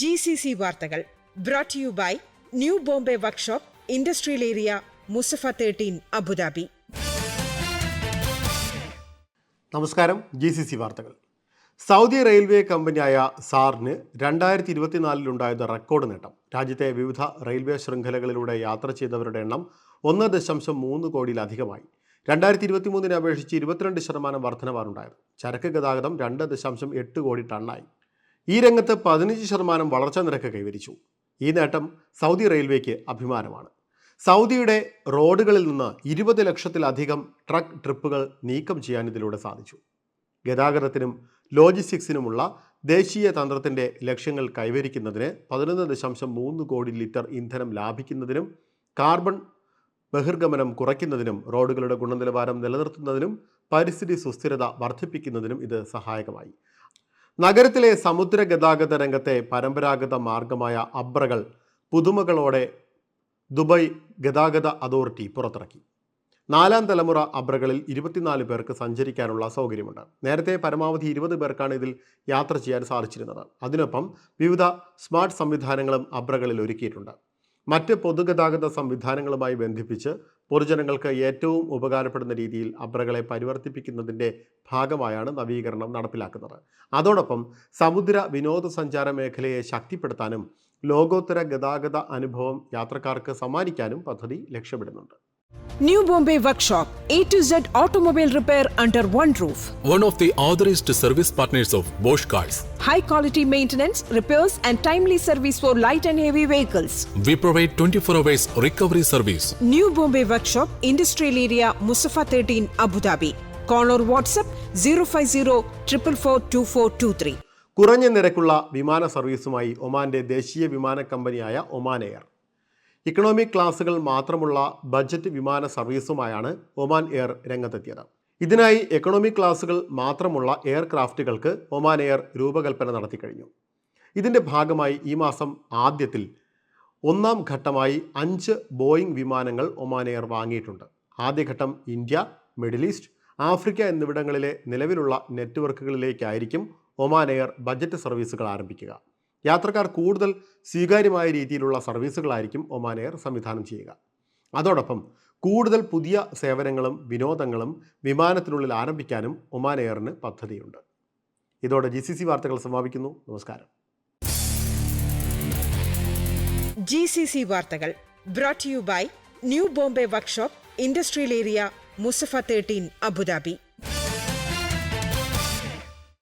G C C വാർത്തകൾ brought you by New Bombay Workshop industrial area Musaffah thirteen Abu Dhabi നമസ്കാരം G C C വാർത്തകൾ. Saudi railway കമ്പനിയായ സാറിന് രണ്ടായിരത്തി ഇരുപത്തിനാലിലുണ്ടായത് record നേട്ടം. രാജ്യത്തെ വിവിധ റെയിൽവേ ശൃംഖലകളിലൂടെ യാത്ര ചെയ്തവരുടെ എണ്ണം ഒന്ന് ദശാംശം മൂന്ന് കോടിയിലധികമായി. രണ്ടായിരത്തി ഇരുപത്തി മൂന്നിനെ അപേക്ഷിച്ച് ഇരുപത്തിരണ്ട് ശതമാനം വർധനവാണുണ്ടായത്. ചരക്ക് ഗതാഗതം രണ്ട് ദശാംശം എട്ട് കോടി ടണ്ണായി. ഈ രംഗത്ത് പതിനഞ്ച് ശതമാനം വളർച്ചാ നിരക്ക് കൈവരിച്ചു. ഈ നേട്ടം സൗദി റെയിൽവേക്ക് അഭിമാനമാണ്. സൗദിയുടെ റോഡുകളിൽ നിന്ന് ഇരുപത് ലക്ഷത്തിലധികം ട്രക്ക് ട്രിപ്പുകൾ നീക്കം ചെയ്യാൻ ഇതിലൂടെ സാധിച്ചു. ഗതാഗതത്തിനും ലോജിസ്റ്റിക്സിനുമുള്ള ദേശീയ തന്ത്രത്തിന്റെ ലക്ഷ്യങ്ങൾ കൈവരിക്കുന്നതിന് പതിനൊന്ന് ദശാംശം മൂന്ന് കോടി ലിറ്റർ ഇന്ധനം ലാഭിക്കുന്നതിനും കാർബൺ ബഹിർഗമനം കുറയ്ക്കുന്നതിനും റോഡുകളുടെ ഗുണനിലവാരം നിലനിർത്തുന്നതിനും പരിസ്ഥിതി സുസ്ഥിരത വർദ്ധിപ്പിക്കുന്നതിനും ഇത് സഹായകമായി. നഗരത്തിലെ സമുദ്ര ഗതാഗത രംഗത്തെ പരമ്പരാഗത മാർഗമായ അബ്രകൾ പുതുമകളോടെ ദുബായ് ഗതാഗത അതോറിറ്റി പുറത്തിറക്കി. നാലാം തലമുറ അബ്രകളിൽ ഇരുപത്തിനാല് പേർക്ക് സഞ്ചരിക്കാനുള്ള സൗകര്യമുണ്ട്. നേരത്തെ പരമാവധി ഇരുപത് പേർക്കാണ് ഇതിൽ യാത്ര ചെയ്യാൻ സാധിച്ചിരുന്നത്. അതിനൊപ്പം വിവിധ സ്മാർട്ട് സംവിധാനങ്ങളും അബ്രകളിൽ ഒരുക്കിയിട്ടുണ്ട്. മറ്റ് പൊതുഗതാഗത സംവിധാനങ്ങളുമായി ബന്ധിപ്പിച്ച് പൊതുജനങ്ങൾക്ക് ഏറ്റവും ഉപകാരപ്പെടുന്ന രീതിയിൽ അബ്രകളെ പരിവർത്തിപ്പിക്കുന്നതിന്റെ ഭാഗമായാണ് നവീകരണം നടപ്പിലാക്കുന്നത്. അതോടൊപ്പം സമുദ്ര വിനോദസഞ്ചാര മേഖലയെ ശക്തിപ്പെടുത്താനും ലോകോത്തര ഗതാഗത അനുഭവം യാത്രക്കാർക്ക് സമ്മാനിക്കാനും പദ്ധതി ലക്ഷ്യമിടുന്നുണ്ട്. New Bombay Workshop, A to Z automobile repair under one roof. one of the authorized service partners of Bosch Cars. high quality maintenance, repairs, and timely service for light and heavy vehicles. We provide 24 hours recovery service. New Bombay Workshop, Industrial Area, Musafa 13, Abu Dhabi. Call or WhatsApp 050 444 കുറഞ്ഞ നിരക്കുള്ള വിമാന സർവീസുമായി ഒമാന്റെ ദേശീയ വിമാന കമ്പനിയായ Oman air economic ക്ലാസുകൾ മാത്രമുള്ള budget വിമാന സർവീസുമായാണ് Oman air രംഗത്തെത്തിയത്. ഇതിനായി എക്കണോമിക് ക്ലാസുകൾ മാത്രമുള്ള എയർക്രാഫ്റ്റുകൾക്ക് ഒമാൻ എയർ രൂപകൽപ്പന നടത്തി കഴിഞ്ഞു. ഇതിന്റെ ഭാഗമായി ഈ മാസം ആദ്യത്തിൽ ഒന്നാം ഘട്ടമായി അഞ്ച് ബോയിംഗ് വിമാനങ്ങൾ ഒമാൻ എയർ വാങ്ങിയിട്ടുണ്ട്. ആദ്യഘട്ടം ഇന്ത്യ മിഡിൽ ഈസ്റ്റ് ആഫ്രിക്ക എന്നിവിടങ്ങളിലെ നിലവിലുള്ള നെറ്റ്വർക്കുകളിലേക്കായിരിക്കും ഒമാൻ എയർ ബജറ്റ് സർവീസുകൾ ആരംഭിക്കുക. യാത്രക്കാർ കൂടുതൽ സ്വീകാര്യമായ രീതിയിലുള്ള സർവീസുകളായിരിക്കും ഒമാൻ എയർ സംവിധാനം ചെയ്യുക. അതോടൊപ്പം കൂടുതൽ പുതിയ സേവനങ്ങളും വിനോദങ്ങളും വിമാനത്തിനുള്ളിൽ ആരംഭിക്കാനും ഒമാൻ എയറിന് പദ്ധതിയുണ്ട്. ഇതോടെ ജി സി സി വാർത്തകൾ സമാപിക്കുന്നു. നമസ്കാരം. ജി സി സി വാർത്തകൾ brought you by New Bombay Workshop industrial area Musaffah thirteen Abu Dhabi